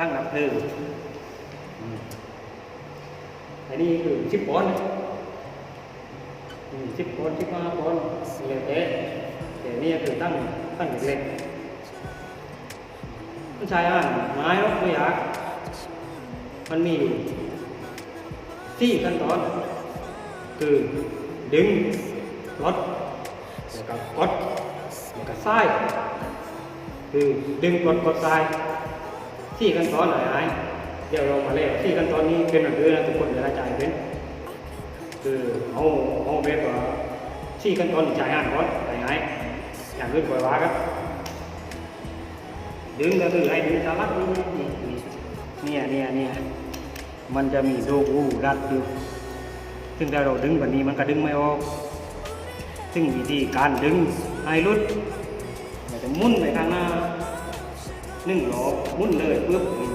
ทั้งน้ำเพลิงอืมอันนี้คือชิปปอนชิปปอนชิปมาปอนเลวแต่แต่นี่คือตั้งตั้งเล็กๆมันใช้อ่านไม้หรอไม่อยากมันมีอยู่สี่ขั้นตอน คือดึงรถแล้วก็กดแล้วก็ซ้ายคือดึงกดกดซ้าย ที่ขั้นตอนไหนไอ้เดี๋ยวเรามาเล่นที่ขั้นตอนนี้เป็นแบบนี้นะทุกคนจะได้ใจเป็นคือเอาเอาแบบว่าที่ขั้นตอนจ่ายงานก่อนไหนไอ้อย่างอื่นปล่อยว่าครับดึงก็คือให้ดึงสารัดนี่เนี่ยเนี่ยเนี่ยมันจะมีโดกูรัดอยู่ซึ่งถ้าเราดึงแบบนี้มันก็ดึงไม่ออก ซึ่งวิธีการดึงให้รุดมันจะมุนไปข้างหน้า หนึ่งล้อมุนเลยปึ๊บนี่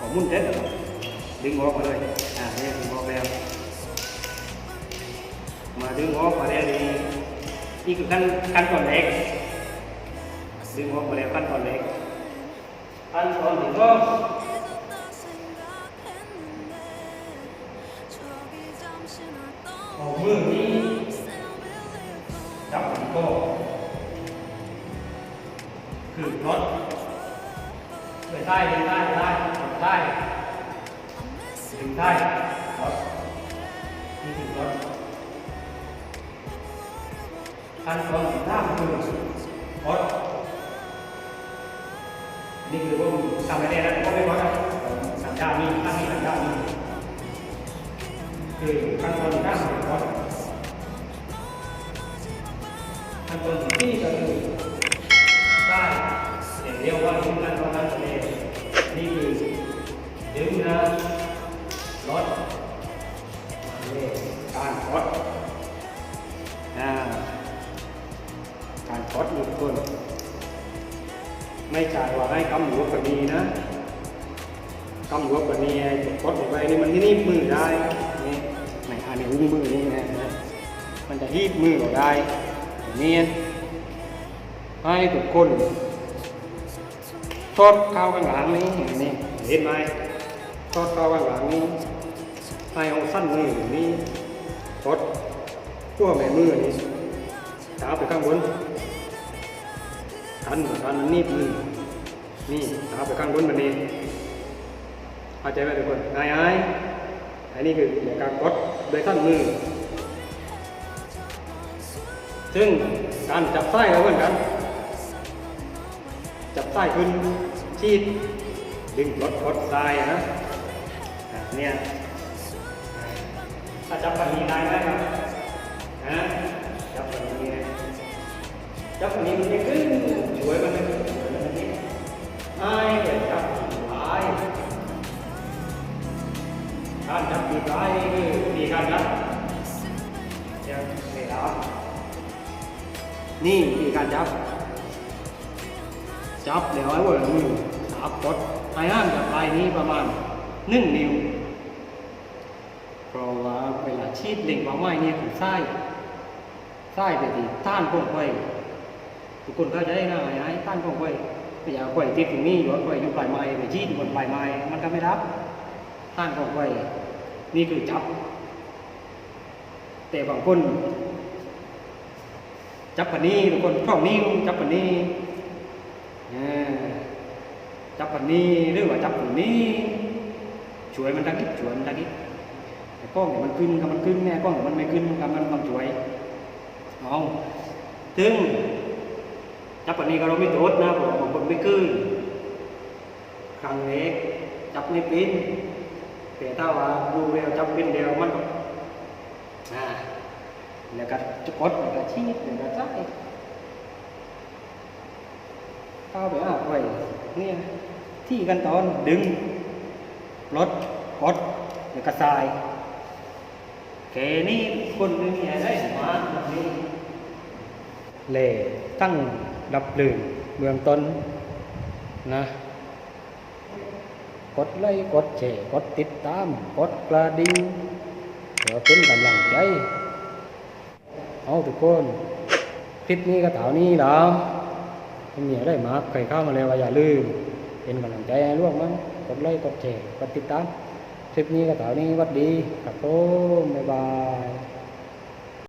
อหมุนเด็ดดึงออกมาเลยอ่าเนี่ยดึงออกแล้ว มาดึงออกมาแล้วนี่นี่คือขั้นขั้นตอนแรกดึงออกมาแล้วขั้นตอนแรกขั้นตอนที่สองเใต้ไปใต้ไปใต้ไปใต้ถึงใต้รถนี่ถึงรถขั้นตอนที่ามคือรถนี่คือว่าทำไม่ได้แล้วก็ไม่รถนะสัญญามีตั้งมีสัญญามีคือขั้นตอนที่ห้าของรถขั้นตอนที่สี่ก็คือได้เรียกว่า การรถอ่าการรถอีกคน ไม่จ่ายว่าให้กำหัวแบบนี้นะกำหัวกว่านี้ไอ้กดลงไปนี่มันที่นี่มือได้นี่ไม่อันนี้หุ้มมือนี่นะนะมันจะฮีบมือเราได้อย่างนี้ให้ทุกคนทอดข้าวข้างหลังนี้นี้เห็นไหมทอดข้าวข้างหลังนี้ ให้เอาสั้นมืออย่างนี้กดขั้วแม่มือนี่ขาไปข้างบนกันกันนี่มือนี่ขาไปข้างบนแบบนี้เข้าใจไหมทุกคนง่ายไอ้อันนี้คือการกดโดยท่านมือ ซึ่งการจับไส้ก็เหมือนกัน จับไส้ขึ้นชีดดึงกดกดทรายนะเนี่ย ถ้าจับแบบนี้ได้ไหมครับนะจับแบบนี้จับแบบนี้มันไม่ขึ้นช่วยมันไม่ขึ้นช่วยมันไม่ขึ้นไอ้เดี๋ยจับหลายการจับปีกไก่คือมีการจับยังไม่รับนี่มีการจับ จับเดี๋ยวไอ้วัวมือจับกดไอ้ห้ามจับปลายนี้ประมาณหนึ่งนิ้ว ราะว่าเวลาชีดเล็งว่าไม้เนี่ยคือไส้ไส้ไปที่ต้านพวกไว้ทุกคนเข้าใจนะไอ้ไอ้ต้านพวกไว้ไม่อยากไว้ติดตรงนี้หรือว่าไว้อยู่ปลายไม้ไปชีดบนปลายไม้มันก็ไม่รับต้านพวกไว้นี่คือจับ แต่บางคนจับปนนี้บางคนช่องนิ้วจับปนนี้จับปนนี้หรือว่าจับปานนี้ช่วยมันดังนิดช่วยมันดังนิดแต่ กล้องเนี่ยมันขึ้นกับมันขึ้นแน่กล้องเนี่ยมันไม่ขึ้นกับมันมันช่วยเอาถึงจับปานนี้ก็เราไม่โทษนะผมบางคนไม่ขึ้นครั้งเล็กจับไม่เป็นแต่ถ้าว่าดูเร็วจับเป็นเร็วมันอ่าแล้วก็จะกดแล้วก็ชีดแล้วก็ใส่เข้าไปอะไว้เนี่ยที่ขั้นตอนดึงลดกดแล้วก็ใส่ แค่นี้คนไม่มีอะไรมาแบบนี้เล่ตั้งดับลิงเบื้องต้นนะ กดไลค์กดแชร์กดติดตาม กดกระดิ่งเพื่อเป็นกำลังใจ เอาทุกคน คลิปนี้ก็เท่านี้แล้วไม่มีอะไรมากใครเข้ามาแล้วอย่าลืม เป็นกำลังใจให้ร่วมมั้งกดไลค์กดแชร์กดติดตาม คลิปนี้ก็เท่านี้วัดดีครับผมบ๊ายบาย